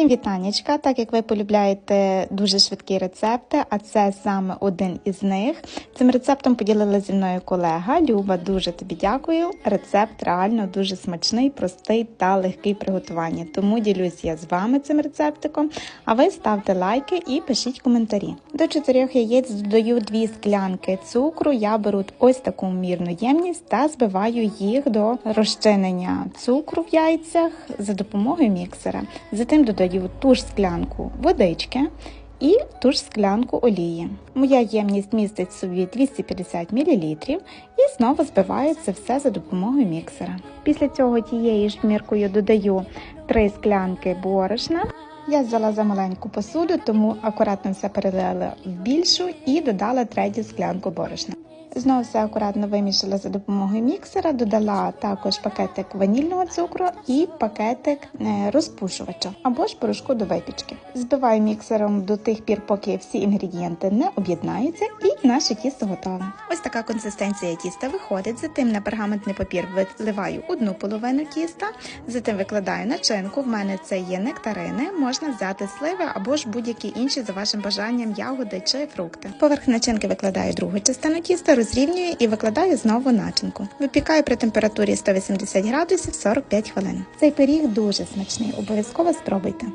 Всім вітаннячка, так як ви полюбляєте дуже швидкі рецепти, а це саме один із них. Цим рецептом поділила зі мною колега. Люба, дуже тобі дякую. Рецепт реально дуже смачний, простий та легкий в приготуванні. Тому ділюсь я з вами цим рецептиком. А ви ставте лайки і пишіть коментарі. До чотирьох яєць додаю дві склянки цукру. Я беру ось таку мірну ємність та збиваю їх до розчинення цукру в яйцях за допомогою міксера. Затим додаю ту ж склянку водички і ту ж склянку олії. Моя ємність містить в собі 250 мл і знову збиваю це все за допомогою міксера. Після цього тією ж міркою додаю 3 склянки борошна. Я взяла за маленьку посуду, тому акуратно все перелила в більшу і додала третю склянку борошна. Знову все акуратно вимішала за допомогою міксера, додала також пакетик ванільного цукру і пакетик е, розпушувача або ж порошку до випічки. Збиваю міксером до тих пір, поки всі інгредієнти не об'єднаються, і наше тісто готове. Ось така консистенція тіста виходить. Затим на пергаментний папір виливаю одну половину тіста, затим викладаю начинку. В мене це є нектарини. Можна взяти сливи або ж будь-які інші за вашим бажанням ягоди чи фрукти. Поверх начинки викладаю другу частину тіста, розрівнюю і викладаю знову начинку. Випікаю при температурі 180 градусів 45 хвилин. Цей пиріг дуже смачний, обов'язково спробуйте.